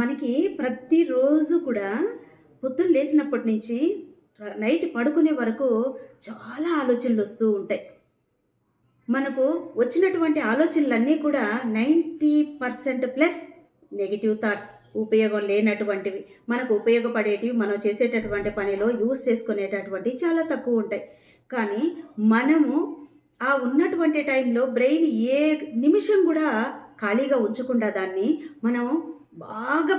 మనకి ప్రతిరోజు కూడా పొద్దున్న లేచినప్పటి నుంచి నైట్ పడుకునే వరకు చాలా ఆలోచనలు వస్తూ ఉంటాయి. మనకు వచ్చినటువంటి ఆలోచనలన్నీ కూడా ninety percent plus negative thoughts ఉపయోగం లేనటువంటివి. మనకు ఉపయోగపడేటివి మనం చేసేటటువంటి పనిలో యూస్ చేసుకునేటటువంటివి చాలా తక్కువ ఉంటాయి. కానీ మనము ఆ ఉన్నటువంటి టైంలో బ్రెయిన్ ఏ నిమిషం కూడా ఖాళీగా ఉంచకుండా దాన్ని మనం బాగా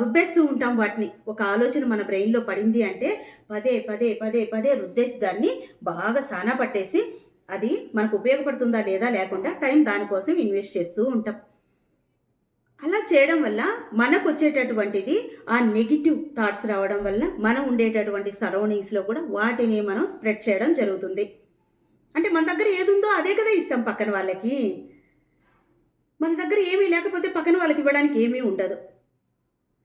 రుబ్బేస్తూ ఉంటాం వాటిని. ఒక ఆలోచన మన బ్రెయిన్లో పడింది అంటే పదే పదే పదే పదే రుద్దేసి దాన్ని బాగా సానా పట్టేసి అది మనకు ఉపయోగపడుతుందా లేదా లేకుండా టైం దానికోసం ఇన్వెస్ట్ చేస్తూ ఉంటాం. అలా చేయడం వల్ల మనకు వచ్చేటటువంటిది ఆ నెగిటివ్ థాట్స్ రావడం వల్ల మనం ఉండేటటువంటి సరౌండింగ్స్లో కూడా వాటిని మనం స్ప్రెడ్ చేయడం జరుగుతుంది. అంటే మన దగ్గర ఏది ఉందో అదే కదా ఇస్తాం పక్కన వాళ్ళకి. మన దగ్గర ఏమీ లేకపోతే పక్కన వాళ్ళకి ఇవ్వడానికి ఏమీ ఉండదు.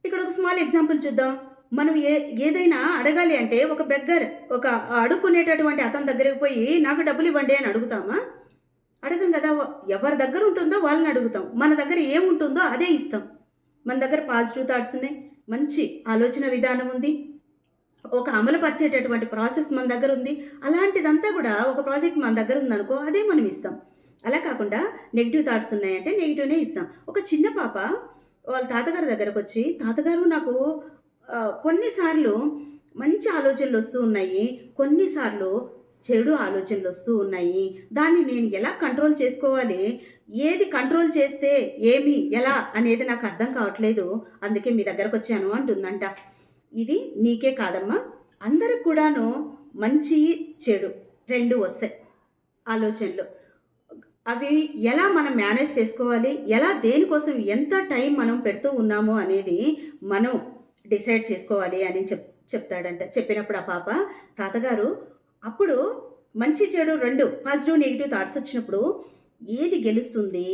ఇక్కడ ఒక స్మాల్ ఎగ్జాంపుల్ చూద్దాం. మనం ఏ ఏదైనా అడగాలి అంటే ఒక బెగ్గర్ ఒక అడుక్కునేటటువంటి అతని దగ్గరికి పోయి నాకు డబ్బులు ఇవ్వండి అని అడుగుతామా? అడగం కదా ఎవరి దగ్గర ఉంటుందో వాళ్ళని అడుగుతాం. మన దగ్గర ఏముంటుందో అదే ఇస్తాం. మన దగ్గర పాజిటివ్ థాట్స్ ఉన్నాయి. మంచి ఆలోచన విధానం ఉంది. ఒక అమలు పరిచేటటువంటి ప్రాసెస్ మన దగ్గర ఉంది. అలాంటిదంతా కూడా ఒక ప్రాజెక్ట్ మన దగ్గర ఉందనుకో అదే మనం ఇస్తాం. అలా కాకుండా నెగిటివ్ థాట్స్ ఉన్నాయంటే నెగిటివ్నే ఇస్తాం. ఒక చిన్న పాప వాళ్ళ తాతగారి దగ్గరకు వచ్చి తాతగారు నాకు కొన్నిసార్లు మంచి ఆలోచనలు వస్తూ ఉన్నాయి. కొన్నిసార్లు చెడు ఆలోచనలు వస్తూ ఉన్నాయి. దాన్ని నేను ఎలా కంట్రోల్ చేసుకోవాలి? ఏది కంట్రోల్ చేస్తే ఏమి ఎలా అనేది నాకు అర్థం కావట్లేదు. అందుకే మీ దగ్గరకు వచ్చాను అంటుందంట. ఇది నీకే కాదమ్మా. అందరికి కూడాను మంచి చెడు రెండు వస్తాయి ఆలోచనలు. అవి ఎలా మనం మేనేజ్ చేసుకోవాలి? ఎలా దేనికోసం ఎంత టైం మనం పెడుతూ ఉన్నాము అనేది మనం డిసైడ్ చేసుకోవాలి అని చెప్ చెప్తాడంట. చెప్పినప్పుడు ఆ పాప తాతగారు అప్పుడు మంచి చెడు రెండు పాజిటివ్ నెగిటివ్ థాట్స్ వచ్చినప్పుడు ఏది గెలుస్తుంది?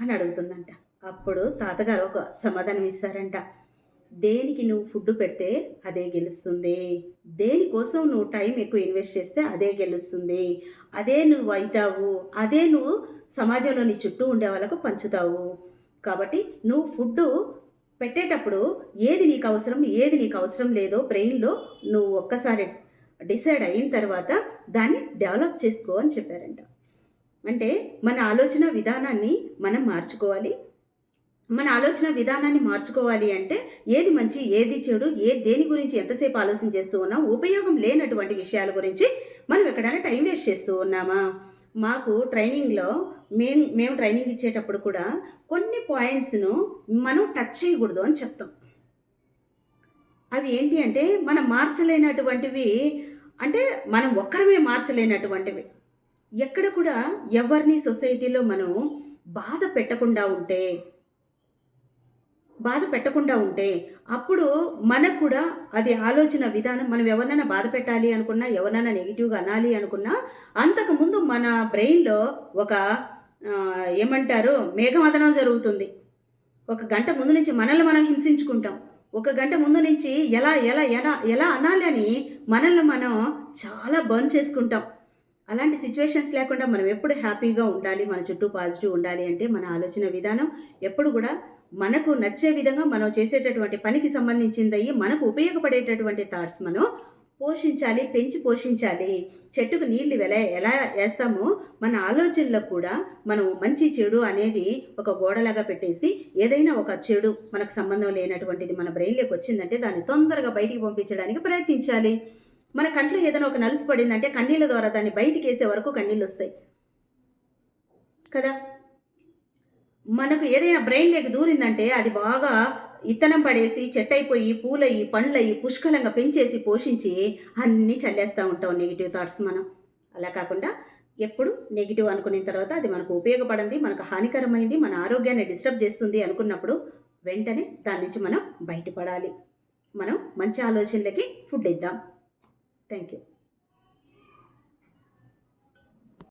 అని అడుగుతుందంట. అప్పుడు తాతగారు ఒక సమాధానం ఇస్తారంట. దేనికి నువ్వు ఫుడ్ పెడితే అదే గెలుస్తుంది. దేనికోసం నువ్వు టైం ఎక్కువ ఇన్వెస్ట్ చేస్తే అదే గెలుస్తుంది. అదే నువ్వు అవుతావు. అదే నువ్వు సమాజంలో నీ చుట్టూ ఉండే వాళ్ళకు పంచుతావు. కాబట్టి నువ్వు ఫుడ్ పెట్టేటప్పుడు ఏది నీకు అవసరం ఏది నీకు అవసరం లేదో బ్రెయిన్లో నువ్వు ఒక్కసారి డిసైడ్ అయిన తర్వాత దాన్ని డెవలప్ చేసుకో అని చెప్పారంట. అంటే మన ఆలోచన విధానాన్ని మనం మార్చుకోవాలి. మన ఆలోచన విధానాన్ని మార్చుకోవాలి అంటే ఏది మంచి ఏది చెడు ఏ దేని గురించి ఎంతసేపు ఆలోచన చేస్తూ ఉన్నాం ఉపయోగం లేనటువంటి విషయాల గురించి మనం ఎక్కడైనా టైం వేస్ట్ చేస్తూ ఉన్నామా? మాకు ట్రైనింగ్లో మేము మేము ట్రైనింగ్ ఇచ్చేటప్పుడు కూడా కొన్ని పాయింట్స్ను మనం టచ్ చేయకూడదు అని చెప్తాం. అవి ఏంటి అంటే మనం మార్చలేనటువంటివి అంటే మనం ఒక్కరమే మార్చలేనటువంటివి ఎక్కడ కూడా ఎవరిని సొసైటీలో మనం బాధ పెట్టకుండా ఉంటే బాధ పెట్టకుండా ఉంటే అప్పుడు మనకు కూడా అది ఆలోచన విధానం మనం ఎవరినైనా బాధ పెట్టాలి అనుకున్నా ఎవరినైనా నెగిటివ్గా అనాలి అనుకున్నా అంతకుముందు మన బ్రెయిన్లో ఒక ఏమంటారు? మేఘమదనం జరుగుతుంది. ఒక గంట ముందు నుంచి మనల్ని మనం హింసించుకుంటాం. ఒక గంట ముందు నుంచి ఎలా ఎలా ఎలా ఎలా అనాలి అని మనల్ని మనం చాలా బర్న్ చేసుకుంటాం. అలాంటి సిచ్యువేషన్స్ లేకుండా మనం ఎప్పుడు హ్యాపీగా ఉండాలి మన చుట్టూ పాజిటివ్ ఉండాలి అంటే మన ఆలోచన విధానం ఎప్పుడు కూడా మనకు నచ్చే విధంగా మనం చేసేటటువంటి పనికి సంబంధించింది మనకు ఉపయోగపడేటటువంటి థాట్స్ మనం పోషించాలి పెంచి పోషించాలి. చెట్టుకు నీళ్ళు ఎలా ఎలా వేస్తామో మన ఆలోచనలో కూడా మనం మంచి చెడు అనేది ఒక గోడలాగా పెట్టేసి ఏదైనా ఒక చెడు మనకు సంబంధం లేనటువంటిది మన బ్రెయిన్లోకి వచ్చిందంటే దాన్ని తొందరగా బయటికి పంపించడానికి ప్రయత్నించాలి. మన కంట్లో ఏదైనా ఒక నలుసు పడిందంటే కన్నీళ్ళ ద్వారా దాన్ని బయటికి వేసే వరకు కన్నీళ్ళు వస్తాయి. కదా? మనకు ఏదైనా బ్రెయిన్లోకి దూరిందంటే అది బాగా ఇత్తనం పడేసి చెట్టయిపోయి పూలయ్యి పండ్లయ్యి పుష్కలంగా పెంచేసి పోషించి అన్నీ చల్లేస్తూ ఉంటాం నెగిటివ్ థాట్స్ మనం. అలా కాకుండా ఎప్పుడు నెగిటివ్ అనుకున్న తర్వాత అది మనకు ఉపయోగపడింది మనకు హానికరమైంది మన ఆరోగ్యాన్ని డిస్టర్బ్ చేస్తుంది అనుకున్నప్పుడు వెంటనే దాని నుంచి మనం బయటపడాలి. మనం మంచి ఆలోచనలకి ఫుడ్ ఇద్దాం. Thank you